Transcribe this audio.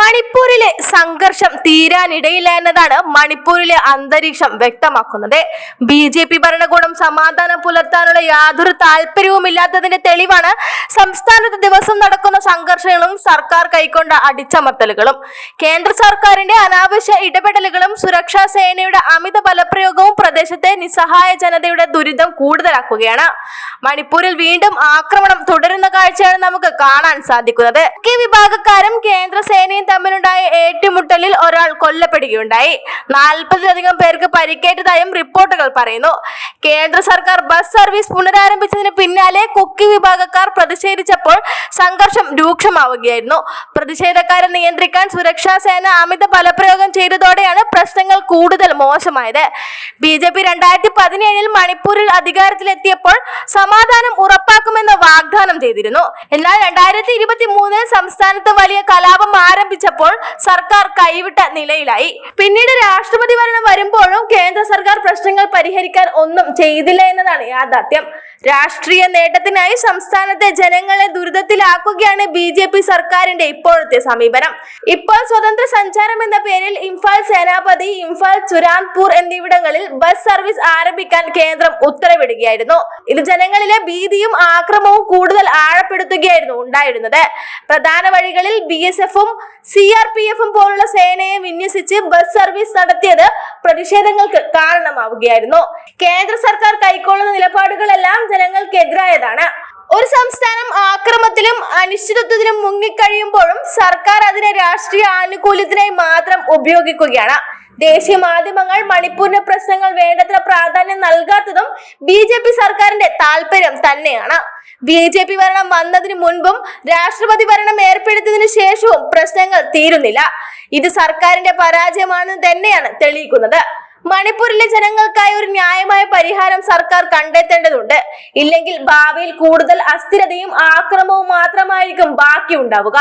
മണിപ്പൂരിലെ സംഘർഷം തീരാനിടയില്ല എന്നതാണ് മണിപ്പൂരിലെ അന്തരീക്ഷം വ്യക്തമാക്കുന്നത്. ബി ജെ പി ഭരണകൂടം സമാധാനം പുലർത്താനുള്ള യാതൊരു താല്പര്യവും ഇല്ലാത്തതിന്റെ തെളിവാണ് സംസ്ഥാനത്ത് ദിവസം നടക്കുന്ന സംഘർഷങ്ങളും സർക്കാർ കൈക്കൊണ്ട അടിച്ചമർത്തലുകളും. കേന്ദ്ര സർക്കാരിന്റെ അനാവശ്യ ഇടപെടലുകളും സുരക്ഷാ സേനയുടെ അമിത ബലപ്രയോഗവും പ്രദേശത്തെ നിസ്സഹായ ജനതയുടെ ദുരിതം കൂടുതലാക്കുകയാണ്. മണിപ്പൂരിൽ വീണ്ടും ആക്രമണം തുടരുന്ന കാഴ്ചയാണ് നമുക്ക് കാണാൻ സാധിക്കുന്നത്. വിഭാഗക്കാരും കേന്ദ്ര സേനയും തമ്മിലുണ്ടായ ഏറ്റുമുട്ടലിൽ ഒരാൾ കൊല്ലപ്പെടുകയുണ്ടായി. നാൽപ്പതിലധികം പേർക്ക് പരിക്കേറ്റതായും റിപ്പോർട്ടുകൾ പറയുന്നു. കേന്ദ്ര സർക്കാർ ബസ് സർവീസ് പുനരാരംഭിച്ചതിന് പിന്നാലെ കുക്കി വിഭാഗക്കാർ പ്രതിഷേധിച്ചപ്പോൾ സംഘർഷം രൂക്ഷമാവുകയായിരുന്നു. പ്രതിഷേധക്കാരെ നിയന്ത്രിക്കാൻ സുരക്ഷാ സേന അമിത ബലപ്രയോഗം ചെയ്തതോടെയാണ് പ്രശ്നങ്ങൾ കൂടുതൽ മോശമായത്. ബി ജെ പി രണ്ടായിരത്തി പതിനേഴിൽ മണിപ്പൂരിൽ അധികാരത്തിലെത്തിയപ്പോൾ സമാധാനം ഉറപ്പാക്കുമെന്ന് വാഗ്ദാനം ചെയ്തിരുന്നു. എന്നാൽ രണ്ടായിരത്തി ഇരുപത്തി മൂന്നിൽ സംസ്ഥാനത്ത് വലിയ കലാപം ആരംഭിച്ചപ്പോൾ സർക്കാർ കൈവിട്ട നിലയിലായി. പിന്നീട് രാഷ്ട്രപതി ഭരണം വരുമ്പോഴും കേന്ദ്ര സർക്കാർ പ്രശ്നങ്ങൾ പരിഹരിക്കാൻ ഒന്നും ചെയ്തില്ല എന്നതാണ് യാഥാർത്ഥ്യം. രാഷ്ട്രീയ നേട്ടത്തിനായി സംസ്ഥാനത്തെ ജനങ്ങളെ ദുരിതത്തിലാക്കുകയാണ് ബി ജെ പി സർക്കാരിന്റെ ഇപ്പോഴത്തെ സമീപനം. ഇപ്പോൾ സ്വതന്ത്ര സഞ്ചാരം എന്ന പേരിൽ ഇംഫാൽ സേനാപതി ഇംഫാൽ ചുരാൻപൂർ എന്നിവിടങ്ങളിൽ ബസ് സർവീസ് ആരംഭിക്കാൻ കേന്ദ്രം ഉത്തരവിടുകയായിരുന്നു. ഇത് ജനങ്ങളിലെ ഭീതിയും ആക്രമവും കൂടുതൽ ആഴപ്പെടുത്തുകയായിരുന്നു ഉണ്ടായിരുന്നത്. പ്രധാന വഴികളിൽ ബി എസ് എഫും സി ആർ പി എഫും പോലുള്ള സേനയെ വിന്യസിച്ച് ബസ് സർവീസ് നടത്തിയത് പ്രതിഷേധങ്ങൾക്ക് കാരണമാവുകയായിരുന്നു. കേന്ദ്ര സർക്കാർ കൈക്കൊള്ളുന്ന നിലപാടുകളെല്ലാം ജനങ്ങൾക്കെതിരായതാണ്. ഒരു സംസ്ഥാനം ആക്രമത്തിലും അനിശ്ചിതത്വത്തിലും മുങ്ങിക്കഴിയുമ്പോഴും സർക്കാർ അതിനെ രാഷ്ട്രീയ ആനുകൂല്യത്തിനായി മാത്രം ഉപയോഗിക്കുകയാണ്. ദേശീയ മാധ്യമങ്ങൾ മണിപ്പൂരിന്റെ പ്രശ്നങ്ങൾ വേണ്ടത്ര പ്രാധാന്യം നൽകാത്തതും ബി ജെ പി സർക്കാരിന്റെ താല്പര്യം തന്നെയാണ്. ബി ജെ പി ഭരണം വന്നതിന് മുൻപും രാഷ്ട്രപതി ഭരണം ഏർപ്പെടുത്തിയതിനു ശേഷവും പ്രശ്നങ്ങൾ തീരുന്നില്ല. ഇത് സർക്കാരിന്റെ പരാജയമാണെന്ന് തന്നെയാണ് തെളിയിക്കുന്നത്. മണിപ്പൂരിലെ ജനങ്ങൾക്കായി ഒരു ന്യായമായ പരിഹാരം സർക്കാർ കണ്ടെത്തേണ്ടതുണ്ട്. ഇല്ലെങ്കിൽ ഭാവിയിൽ കൂടുതൽ അസ്ഥിരതയും ആക്രമവും മാത്രമായിരിക്കും ബാക്കി ഉണ്ടാവുക